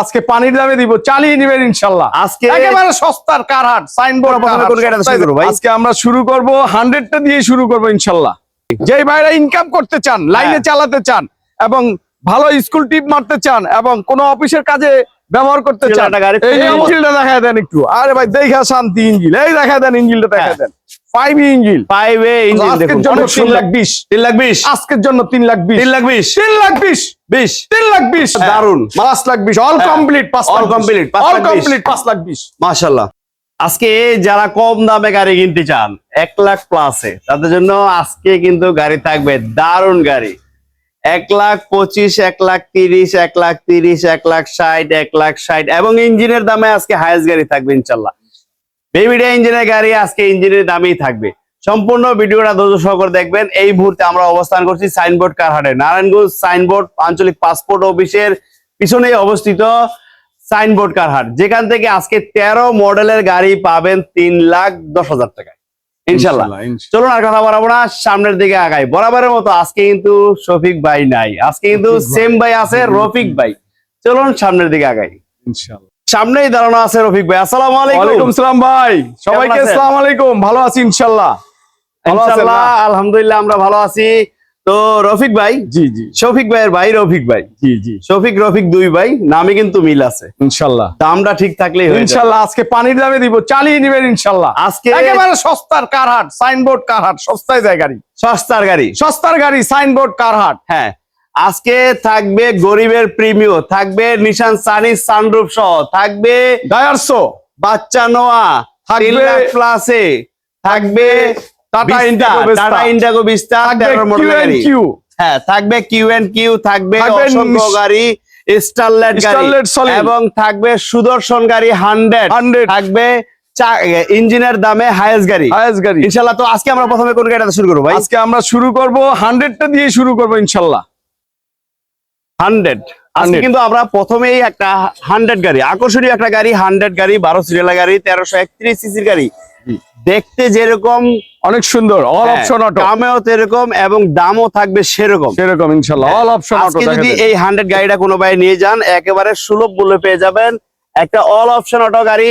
আজকে পানির দামে দিব চালিয়ে নিবেন ইনশাল্লাহ আজকে একেবারে সস্তার কারহাট সাইনবোর্ড আজকে আমরা শুরু করব হান্ড্রেডটা দিয়ে শুরু করব ইনশাল্লাহ যেই ভাইরা ইনকাম করতে চান লাইনে হ্যাঁ। চালাতে চান এবং ভালো স্কুল টিপ মারতে চান এবং কোন অফিসের কাজে ব্যবহার করতে চান এই ইঞ্জিলটা দেখা দেন একটু। আরে ভাই দেখা শান্তি ইঞ্জিল। এই দেখা দেন ইঞ্জিলটা দেখা হ্যাঁ। দেন। Five engine. Five A engine দেখুন তিন লাখ বিশ তিন লাখ বিশ। আজকের জন্য তিন লাখ বিশ। তিন লাখ বিশ। তিন লাখ বিশ। বিশ। তিন লাখ বিশ। দারুণ। পাঁচ লাখ বিশ। অল। কমপ্লিট পাঁচ All লাখ অল কমপ্লিট পাঁচ লাখ বিশ। মাশাল্লাহ আজকে যারা কম দামে গাড়ি কিনতে চান এক লাখ প্লাসে তাদের জন্য আজকে কিন্তু গাড়ি থাকবে দারুণ গাড়ি। এক লাখ পঁচিশ এক লাখ তিরিশ এক লাখ তিরিশ এক লাখ ষাট এক লাখ ষাট এবং ইঞ্জিনের দামে আজকে হায়েস্ট গাড়ি থাকবে ইনশাল্লাহ বেবিডা ইঞ্জিনের গাড়ি আজকে ইঞ্জিনের দামেই থাকবে। সম্পূর্ণ ভিডিওটা ধৈর্য সহকারে দেখবেন। এই মুহূর্তে আমরা অবস্থান করছি সাইনবোর্ড কারহাটে নারায়ণগঞ্জ সাইনবোর্ড আঞ্চলিক পাসপোর্ট অফিসের পিছনেই অবস্থিত সাইনবোর্ড কারহাট যেখান থেকে আজকে তেরো মডেলের গাড়ি পাবেন তিন লাখ দশ হাজার টাকায়। ইনশাল্লাহ চলুন আর কথা বলাবো না সামনের দিকে আগাই। বরাবরের মতো আজকে কিন্তু শফিক ভাই নাই। আজকে কিন্তু সেম ভাই। আছে রফিক ভাই। চলুন সামনের দিকে আগাই। ইনশাল্লাহ সামনেই দাঁড়ানো আছে রফিক ভাই। আসসালামু আলাইকুম। সালাম ভাই। সবাইকে? আসসালামু আলাইকুম। ভালো আছি ইনশাল্লাহ। ইনশাআল্লাহ আলহামদুলিল্লাহ আমরা ভালো আছি। তো রফিক ভাই জি জি। শফিক ভাইয়ের ভাই রফিক ভাই। জি জি। শফিক রফিক দুই ভাই নামে কিন্তু মিল আছে। ইনশাল্লাহ। দামটা ঠিক থাকলেই। ইনশাল্লাহ আজকে পানির দামে দিব চালিয়ে নিবেন ইনশাল্লাহ। আজকে একেবারে সস্তার কারহাট সাইনবোর্ড কারহাট সস্তায় যায় গাড়ি। সস্তার গাড়ি। সস্তার গাড়ি সাইনবোর্ড কারহাট হ্যাঁ। আজকে থাকবে গরিবের প্রিমিয় থাকবে নিশান সানি সানরুফ সহ থাকবে ডায়ারসো বাচ্চা নোয়া থাকবে- প্লাসে থাকবে Tata Indigo Tata Indigo Vista থাকবে তেরো কিউ মডেলের এন্ড গাড়ি। কিউ হ্যাঁ থাকবে কিউ এন্ড কিউ থাকবে থাকবে অসংখ্য গাড়ি স্টারলেট গাড়ি এবং থাকবে সুদর্শন গাড়ি হান্ড্রেড। হান্ড্রেড। থাকবে ইঞ্জিনের দামে গাড়ি। হায়েস্ট গাড়ি। ইনশাল্লাহ তো আজকে আমরা প্রথমে কোন গাড়িটা শুরু করব আজকে আমরা শুরু করব হান্ড্রেডটা দিয়ে শুরু করব ইনশাল্লাহ। হান্ড্রেড আজকে কিন্তু আমরা প্রথমেই একটা হান্ড্রেড গাড়ি আকর্ষণীয় একটা গাড়ি হান্ড্রেড গাড়ি বারো সিরিয়ালের গাড়ি তেরোশো একত্রিশ সিসির গাড়ি। দেখতে যেরকম অনেক সুন্দর অল অপশন অটো দামেও সেরকম এবং দামও থাকবে সেরকম। সেরকম ইনশাল্লাহ অল অপশন অটো যদি এই হান্ড্রেড গাড়িটা কোনো ভাই নিয়ে যান একেবারে সুলভ মূল্যে পেয়ে যাবেন একটা অল অপশন অটো গাড়ি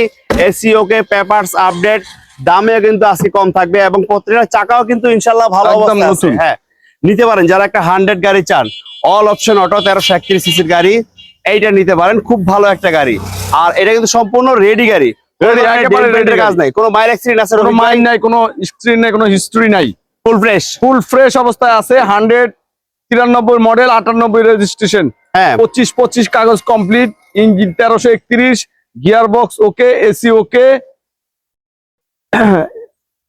এসি ওকে পেপারস আপডেট দামেও কিন্তু আজকে কম থাকবে এবং প্রত্যেকটা চাকাও কিন্তু ইনশাল্লাহ ভালো অবস্থায় আছে। হ্যাঁ নিতে পারেন। যারা একটা হান্ড্রেড গাড়ি চান অল অপশন অটো তেরোশো একত্রিশ সিসির গাড়ি এইটা নিতে পারেন। খুব ভালো একটা গাড়ি। আর এটা কিন্তু সম্পূর্ণ রেডি গাড়ি। কাজ নাই। কোনো মাইল অ্যাক্সিডেন্ট আছে কোনো নাই কোনো স্ক্রিন নাই কোনো হিস্ট্রি নাই। ফুল ফ্রেশ ফুল ফ্রেশ অবস্থায় আছে হান্ড্রেড তিরানব্বই মডেল আটানব্বই রেজিস্ট্রেশন হ্যাঁ। পঁচিশ পঁচিশ কাগজ কমপ্লিট ইঞ্জিন তেরোশো একত্রিশ gear box okay AC okay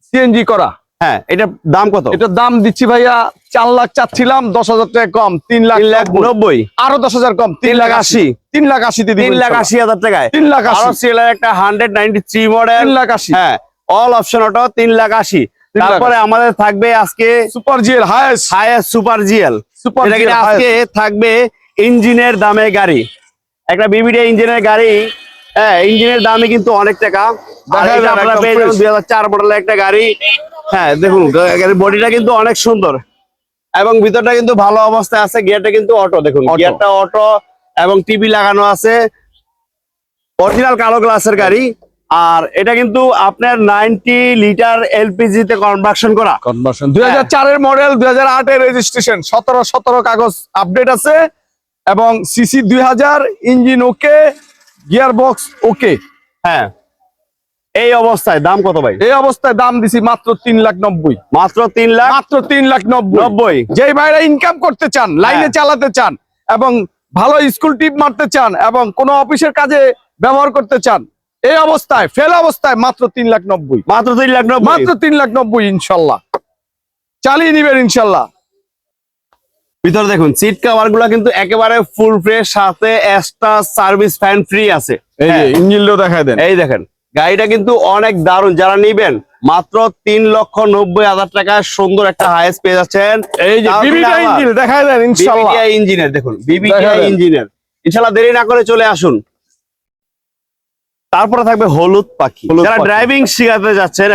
CNG করা। হ্যাঁ এটার দাম কত? এটার দাম দিচ্ছি ভাইয়া চার লাখ চাচ্ছিলাম দশ হাজার টাকা কম তিন লাখ লাখ নব্বই। আরও দশ হাজার কম তিন লাখ আশি তিন লাখ আশিতে দিব তিন লাখ আশি হাজার টাকায়। তিন লাখ আশি। একটা হান্ড্রেড নাইনটি থ্রি মডেল। তিন লাখ আশি। হ্যাঁ অল অপশন অটো তিন লাখ আশি। তারপরে আমাদের থাকবে আজকে super GL highest highest super GL super আজকে থাকবে ইঞ্জিনের দামে গাড়ি। একটা বিবিডি ইঞ্জিনের গাড়ি। হ্যাঁ ইঞ্জিনের দামে কিন্তু অনেক টাকা। আপনারা পেয়ে যাবেন দুই হাজার চার মডেলের একটা গাড়ি। হ্যাঁ দেখুন বডিটা কিন্তু অনেক সুন্দর। এবং ভিতরটা কিন্তু ভালো অবস্থায় আছে গিয়ারটা কিন্তু অটো দেখুন। গিয়ারটা অটো এবং টিভি লাগানো আছে। অরিজিনাল কালো গ্লাসের গাড়ি আর এটা কিন্তু আপনার নাইনটি লিটার এলপিজি তে কনভার্সন করা। কনভার্সন দুই হাজার চারের মডেল দুই হাজার আটের রেজিস্ট্রেশন সতেরো সতেরো কাগজ আপডেট আছে এবং সিসি দুই হাজার engine okay gear box okay হ্যাঁ। এই অবস্থায় দাম কত ভাই? এই অবস্থায় দাম দিছি মাত্র তিন লাখ নব্বই। মাত্র তিন লাখ মাত্র তিন লাখ নব্বই। যেই ভাইরা ইনকাম করতে চান লাইনে হ্যাঁ। চালাতে চান এবং ভালো স্কুল টিপ মারতে চান এবং কোন অফিসের কাজে ব্যবহার করতে চান এই অবস্থায় ফেল অবস্থায় মাত্র তিন লাখ নব্বই। মাত্র তিন লাখ নব্বই। মাত্র তিন লাখ নব্বই ইনশাল্লাহ। চালিয়ে নিবেন ইনশাল্লাহ। ভিতরে দেখুন সিট কভারগুলা কিন্তু একেবারে ফুল ফ্রেশ সাথে এক্সট্রা সার্ভিস ফ্যান ফ্রি আছে। এই যে হ্যাঁ। ইঞ্জিনটাও দেখায় দেন। এই দেখেন গাড়িটা কিন্তু অনেক দারুণ। যারা নিবেন মাত্র তিন লক্ষ নব্বই হাজার টাকা সুন্দর একটা হাইস পেয়ে যাচ্ছেন এই যে ইঞ্জিন বিবিটিআই ইঞ্জিনের দেখুন বিবিটিআই দেখা ইঞ্জিনের ইনশাল্লাহ দেরি না করে চলে আসুন। তারপরে থাকবে হলুদ পাখি। যারা ড্রাইভিং শিখাতে যাচ্ছেন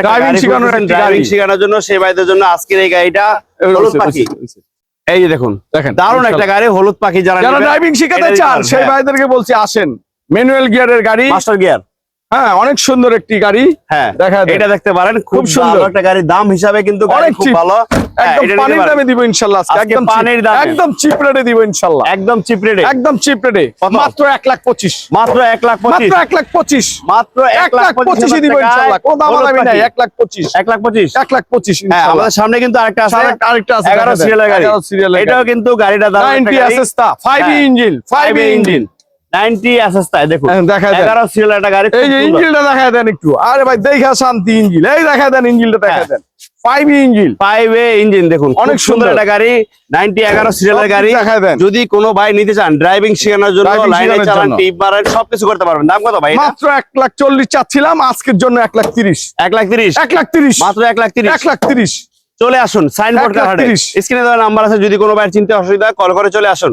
ড্রাইভিং। শেখানোর জন্য সেই ভাইদের জন্য আজকের এই গাড়িটা হলুদ পাখি। এই যে দেখুন দেখেন দারুণ একটা গাড়ি হলুদ পাখি যারা ড্রাইভিং শিখাতে চান সেই। ভাইদেরকে বলছি আসেন। ম্যানুয়াল গিয়ারের গাড়ি। মাস্টার গিয়ার হ্যাঁ অনেক সুন্দর একটি গাড়ি। হ্যাঁ দেখা এটা দেখতে পারেন খুব সুন্দর। একটা গাড়ি দাম হিসাবে কিন্তু অনেক ভালো। হ্যাঁ, একদম পানির দামে দিব একদম পানির cheap- একদম চিপ রেটে দিব ইনশাল্লাহ। একদম চিপ রেটে একদম চিপ রেটে? মাত্র এক লাখ পঁচিশ। মাত্র এক লাখ মাত্র লাখ পঁচিশ। মাত্র এক লাখ দিব কোনো দাম নাই লাখ পঁচিশ। এক লাখ পঁচিশ? এক লাখ পঁচিশ হ্যাঁ ইনশাল্লাহ। আমাদের সামনে কিন্তু আরেকটা আছে। আরেকটা- আছে। সিরিয়ালের গাড়ি। সিরিয়ালের এটাও কিন্তু গাড়িটা দারুণ একটা 90 গাড়ি। 5। ইঞ্জিন 5 5 ইঞ্জিন ইঞ্জিন 90 অ্যাসেস্টায় দেখুন। হ্যাঁ, একটা গাড়ি এই খুব যে ইঞ্জিনটা দেখা দেন একটু। আরে ভাই দেখা শান্তি ইঞ্জিন এই দেখা দেন ইঞ্জিনটা দেখা হ্যাঁ। দেন। 5 ইঞ্জিন এ ইঞ্জিন দেখুন অনেক সুন্দর। একটা গাড়ি সিরিয়ালের গাড়ি। দেখায় দেন। যদি কোনো ভাই নিতে চান ড্রাইভিং শেখানোর জন্য লাইনে চালান টিপ মারেন সবকিছু করতে পারবেন। দাম কত ভাই মাত্র এক লাখ চল্লিশ চাচ্ছিলাম আজকের জন্য এক লাখ তিরিশ। এক লাখ তিরিশ? এক লাখ তিরিশ। মাত্র এক লাখ তিরিশ? এক লাখ তিরিশ। চলে আসুন সাইনবোর্ড কার্ডে স্ক্রিনে দেওয়া নাম্বার আছে যদি কোনো ভাইয়ের চিন্তা অসুবিধা হয়, কল করে চলে আসুন।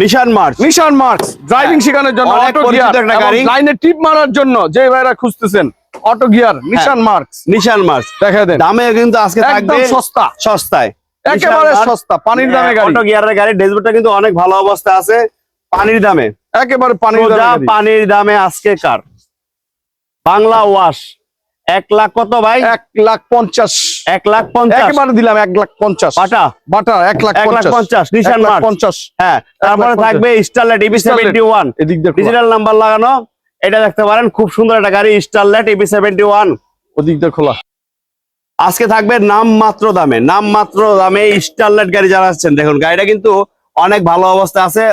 Nissan March. নিশান মার্কস ড্রাইভিং শেখানোর জন্য অটো গিয়ার একটা গাড়ি। লাইনে টিপ মারার জন্য যে ভাইরা খুঁজতেছেন অটো গিয়ার নিশান মার্কস নিশান মার্চ। দেখা দেন। দামে কিন্তু আজকে থাকবে একদম সস্তা। সস্তায়। একেবারে সস্তা পানির দামে গাড়ি। অটো গিয়ারের গাড়ি ডেসবোর্ডটা কিন্তু অনেক ভালো অবস্থা আছে পানির দামে। একেবারে পানির দামে পানির দামে আজকে কার বাংলা ওয়াশ এক লাখ কত ভাই? এক লাখ পঞ্চাশ। এক লাখ পঞ্চাশ। একেবারে দিলাম এক লাখ পঞ্চাশ। পাটা বাটা এক লাখ এক লাখ পঞ্চাশ। নিশান পঞ্চাশ। হ্যাঁ তারপরে থাকবে Starlight EB seventy one. Digital number লাগানো এটা দেখতে পারেন খুব সুন্দর একটা গাড়ি স্টারলাইট ইবি সেভেন্টি ওয়ান ওদিক দিয়ে খোলা। আজকে থাকবে নাম মাত্র দামে নাম মাত্র দামে স্টারলাইট গাড়ি যারা আসছেন দেখুন গাড়িটা কিন্তু অনেক ভালো অবস্থা আছে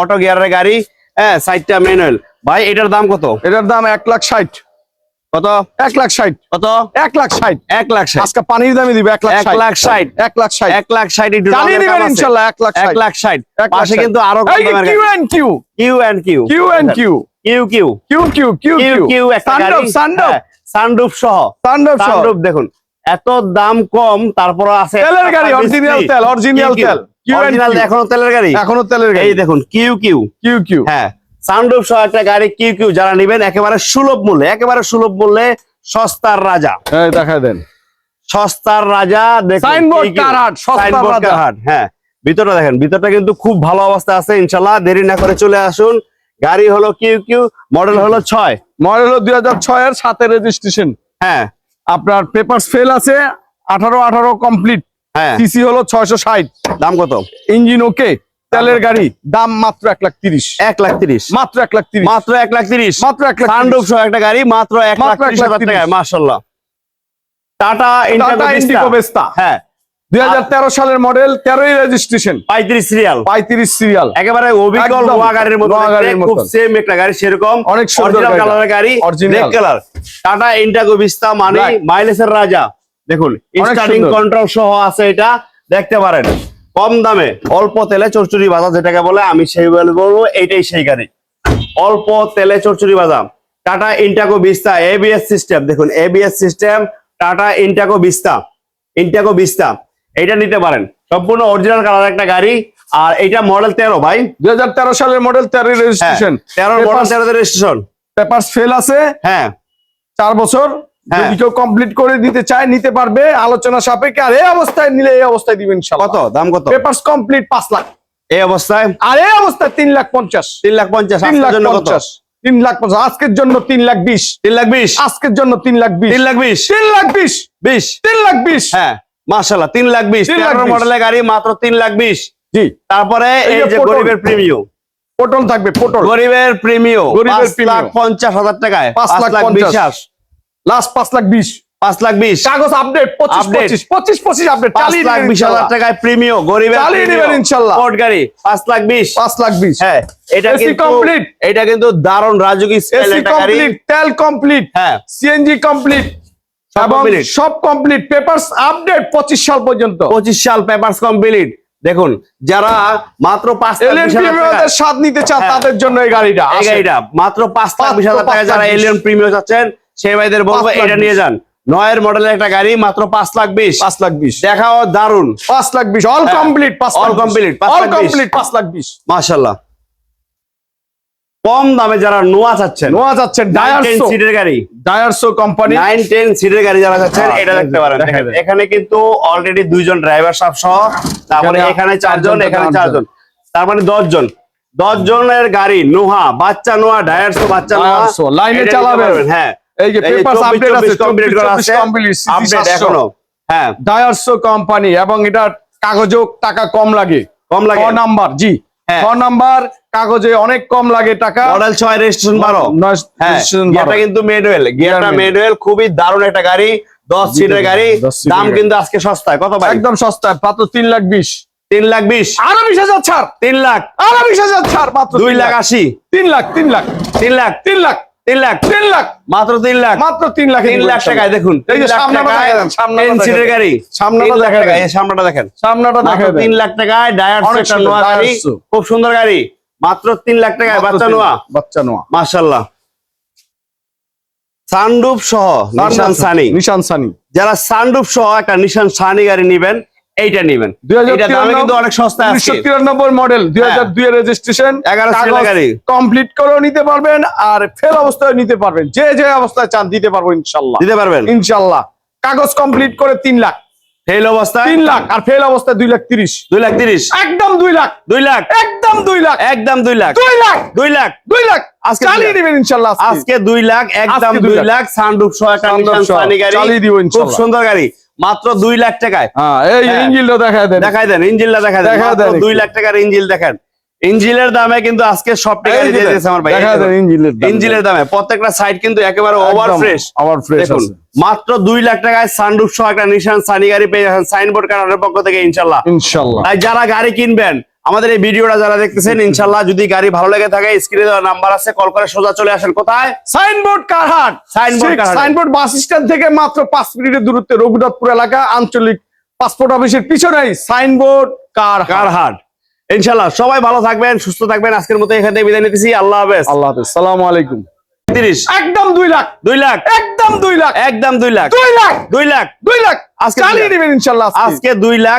অটো গিয়ারের গাড়ি হ্যাঁ সাইডটা ম্যানুয়াল ভাই এটার দাম কত? এটার দাম এক লাখ ষাট। কত? এক লাখ ষাট। কত? এক লাখ ষাট। এক লাখ ষাট। আজকে পানির দামে দিবে এক লাখ এক লাখ ষাট। এক লাখ ষাট। এক লাখ ষাট নেবেন আছে। ইনশাল্লাহ এক লাখ এক লাখ ষাট। পাশে কিন্তু আরও Q and Q Q and Q Q and Q Q Q Q Q Q Q Q Q. দেখুন। এত দাম কম তারপর আছে তেলের গাড়ি অরিজিনাল তেল অরিজিনাল তেল। কিউ এন্ড এখনও তেলের গাড়ি। এখনও তেলের গাড়ি। এই দেখুন কিউ কিউ কিউ কিউ হ্যাঁ। সানরুফ সহ একটা গাড়ি কিউ কিউ যারা নেবেন একেবারে সুলভ মূল্যে একেবারে সুলভ মূল্যে সস্তার রাজা। দেখা দেন। সস্তার রাজা। কারহাট, হ্যাঁ। ভিতরটা দেখেন ভিতরটা কিন্তু খুব ভালো অবস্থা আছে ইনশাল্লাহ দেরি না করে চলে আসুন। গাড়ি হলো কিউ কিউ মডেল হলো ছয়। মডেল হলো দুই হাজার ছয়ের সাথে রেজিস্ট্রেশন হ্যাঁ। আপনার পেপার ফেল আছে আঠারো আঠারো কমপ্লিট হ্যাঁ। সিসি হলো ছয়শো ষাট। দাম কত? ইঞ্জিন ওকে তেলের গাড়ি দাম মাত্র এক লাখ তিরিশ। এক লাখ তিরিশ। মাত্র এক লাখ তিরিশ। মাত্র এক লাখ তিরিশ। মাত্র এক লাখ সহ একটা গাড়ি মাত্র এক লাখ তিরিশ হাজার টাকায় মার্শাল্লাহ টাটা ইন্ডিগো বেস্তা। হ্যাঁ। দুই হাজার তেরো সালের মডেল তেরোই রেজিস্ট্রেশন পঁয়ত্রিশ সিরিয়াল পঁয়ত্রিশ সিরিয়াল একেবারে অবিকল গাড়ির মতো খুব সেম একটা গাড়ি সেরকম অনেক সুন্দর কালারের গাড়ি। Black colour Tata Indigo Vista মানে। মাইলেজের রাজা। দেখুন স্টার্টিং কন্ট্রোল সহ আছে এটা দেখতে পারেন। কম দামে। অল্প তেলে চরচুরি বাজার যেটাকে বলে আমি সেই বলে বলব এইটাই সেই গাড়ি। অল্প তেলে চরচুরি বাজার। Tata Indigo Vista ABS system দেখুন ABS system Tata Indigo Vista Indigo Vista এটা নিতে পারেন। সম্পূর্ণ অরিজিনাল কালার একটা গাড়ি। আর এটা মডেল তেরো ভাই। দুই হাজার তেরো সালের মডেল হ্যাঁ, রেজিস্ট্রেশন তেরো মডেল তেরো রেজিস্ট্রেশন পেপার ফেল আছে। হ্যাঁ। চার বছর। যদি কেউ কমপ্লিট করে দিতে চায় নিতে পারবে আলোচনা সাপেক্ষে আর এই অবস্থায় নিলে এই অবস্থায় দিবেন কত দাম কত পেপার্স কমপ্লিট পাঁচ লাখ এই অবস্থায় আর এই অবস্থায় তিন লাখ পঞ্চাশ তিন লাখ পঞ্চাশ তিন লাখ পঞ্চাশ তিন লাখ পঞ্চাশ আজকের জন্য তিন লাখ বিশ তিন লাখ বিশ আজকের জন্য তিন লাখ বিশ তিন লাখ বিশ তিন লাখ বিশ বিশ তিন লাখ বিশ হ্যাঁ মার্শাল্লাহ তিন লাখ বিশ তিন লাখ মডেলের গাড়ি মাত্র তিন লাখ বিশ জি তারপরে এই যে গরিবের প্রিমিয়ম পটল থাকবে পটল গরিবের প্রিমিয়ম গরিবের লাখ পঞ্চাশ হাজার টাকায় পাঁচ লাখ পঞ্চাশ। লাস্ট পাঁচ লাখ বিশ। পাঁচ লাখ বিশ। কাগজ আপডেট পঁচিশ পঁচিশ পঁচিশ পঁচিশ আপডেট পাঁচ লাখ বিশ হাজার। টাকায় প্রিমিয়ম গরিবের চালিয়ে। দিবেন ইনশাল্লাহ। গাড়ি পাঁচ লাখ বিশ। পাঁচ লাখ বিশ। হ্যাঁ এটা কিন্তু complete। এটা কিন্তু দারুণ রাজুকি এসি কমপ্লিট তেল কমপ্লিট হ্যাঁ। সিএনজি কমপ্লিট সব এবং সব কমপ্লিট পেপারস আপডেট পঁচিশ সাল পর্যন্ত। পঁচিশ সাল পেপারস কমপ্লিট দেখুন যারা মাত্র পাঁচ স্বাদ নিতে চান হ্যাঁ। তাদের জন্য এই গাড়িটা এই গাড়িটা মাত্র পাঁচ লাখ বিশ হাজার টাকা যারা এলিয়ন প্রিমিয়াম চাচ্ছেন সেই ভাইদের বলব এটা নিয়ে যান। নয়ের মডেলের একটা গাড়ি মাত্র পাঁচ লাখ বিশ। পাঁচ লাখ বিশ। দেখাও দারুণ পাঁচ লাখ বিশ। অল হ্যাঁ। কমপ্লিট অল লাখ বিশ। কমপ্লিট পাঁচ লাখ বিশ। মাশাল্লাহ কম দামে যারা নোয়া চাচ্ছেন নোয়া চাচ্ছেন ডায়ারসো সিটের গাড়ি। ডায়ারসো কোম্পানি নাইন টেন সিটের গাড়ি যারা চাচ্ছেন হ্যাঁ, এটা দেখতে পারেন। দেখা দেখেন, এখানে কিন্তু অলরেডি দুইজন ড্রাইভার সাহেব সহ তারপরে এখানে চারজন এখানে চারজন। তার মানে দশ জন দশ জনের গাড়ি নোহা বাচ্চা নোয়া ডায়ারসো বাচ্চা নোয়া লাইনে চালাবেন। হ্যাঁ। এই যে পেপারস আপডেট আছে 24 complete করা আছে। আপডেট এখনও। হ্যাঁ। ডায়ারসো কোম্পানি এবং এটা কাগজও টাকা কম লাগে। কম লাগে। নাম্বার জি। হ্যাঁ। নাম্বার কাগজে অনেক কম লাগে টাকা। মডেল ছয় রেজিস্ট্রেশন বারো। নয়- হ্যাঁ registration কিন্তু মেডওয়েল গিয়ারটা। মেডওয়েল খুবই দারুণ একটা গাড়ি দশ সিটের গাড়ি। দাম কিন্তু আজকে সস্তায়। কত ভাই? একদম সস্তায় মাত্র তিন লাখ বিশ। তিন লাখ বিশ। আরও বিশ হাজার ছাড়। তিন লাখ। আরও বিশ হাজার ছাড় মাত্র দুই লাখ। আশি। তিন লাখ তিন লাখ। তিন লাখ। তিন লাখ। তিন লাখ। তিন লাখ? মাত্র তিন লাখ। মাত্র তিন লাখ তিন লাখ টাকায় দেখুন। গাড়ি। সামনেটা সামনেটা দেখেন। সামনেটা মাত্র দেখা তিন লাখ টাকায় ডায়ার গাড়ি খুব সুন্দর গাড়ি। মাত্র তিন লাখ টাকায় বাচ্চা নোয়া। বাচ্চা নোয়া। মাশাল্লাহ সানরুফ সহ নিশান সানি। নিশান সানি। যারা সানরুফ সহ একটা নিশান সানি গাড়ি নিবেন এইটা নিবেন। এটা কিন্তু অনেক সস্তা আছে। তিরানব্বই মডেল দুই হাজার দুই এর রেজিস্ট্রেশন 11 গাড়ি। কমপ্লিট করেও নিতে পারবেন আর ফেল অবস্থায় নিতে পারবেন। যে যে অবস্থায় চান দিতে পারব ইনশাল্লাহ। দিতে পারবেন? ইনশাল্লাহ। কাগজ কমপ্লিট করে তিন লাখ। ফেল অবস্থায়? তিন লাখ আর ফেল অবস্থায় দুই লাখ তিরিশ। দুই লাখ তিরিশ? একদম দুই লাখ। দুই লাখ? একদম দুই লাখ। একদম দুই লাখ? দুই লাখ। দুই লাখ? দুই লাখ। আজকে চালিয়ে। দিবেন ইনশাল্লাহ আজকে। দুই লাখ একদম দুই লাখ। লাখ। সহ গাড়ি। চালিয়ে দিব খুব সুন্দর গাড়ি। মাত্র দুই লাখ টাকায়। হ্যাঁ এই হ্যাঁ। ইঞ্জিনটা দেখা দেন। দেন ইঞ্জিনটা দেখা দেন। দুই লাখ টাকার ইঞ্জিল দেখেন। ইঞ্জিলের দামে কিন্তু আজকে সব টাকা দিয়ে দিয়েছে আমার ভাই দেখা দেন ইঞ্জিনের দাম। প্রত্যেকটা সাইড কিন্তু একেবারে ওভার ফ্রেশ ওভার ফ্রেশ দেখুন মাত্র দুই লাখ টাকায় সানরুফ সহ একটা নিশান সানি গাড়ি পেয়ে যাচ্ছেন। সাইনবোর্ড কাটানোর পক্ষ থেকে ইনশাল্লাহ। ইনশাল্লাহ। তাই যারা গাড়ি কিনবেন আমাদের এই ভিডিওটা যারা দেখতেছেন ইনশাল্লাহ যদি গাড়ি ভালো লেগে থাকে স্ক্রিনে দেওয়া নাম্বার আছে কল করে সোজা চলে আসেন। কোথায়? Signboard কারহাট। Signboard signboard bus stand থেকে মাত্র পাঁচ মিনিটের দূরত্বে রঘুনাথপুর এলাকা আঞ্চলিক পাসপোর্ট অফিসের পিছনেই সাইনবোর্ড কারহাট। কারহাট। ইনশাল্লাহ সবাই ভালো থাকবেন সুস্থ থাকবেন। আজকের মতো এখান থেকে বিদায় নিতেছি। আল্লাহ হাফেজ। আল্লাহ হাফেজ। সালাম আলাইকুম। তিরিশ। একদম দুই লাখ। দুই লাখ। একদম দুই লাখ। একদম দুই লাখ। দুই লাখ। দুই লাখ। দুই লাখ। আজকে চালিয়ে লাখ। ইনশাল্লাহ। আজকে দুই লাখ।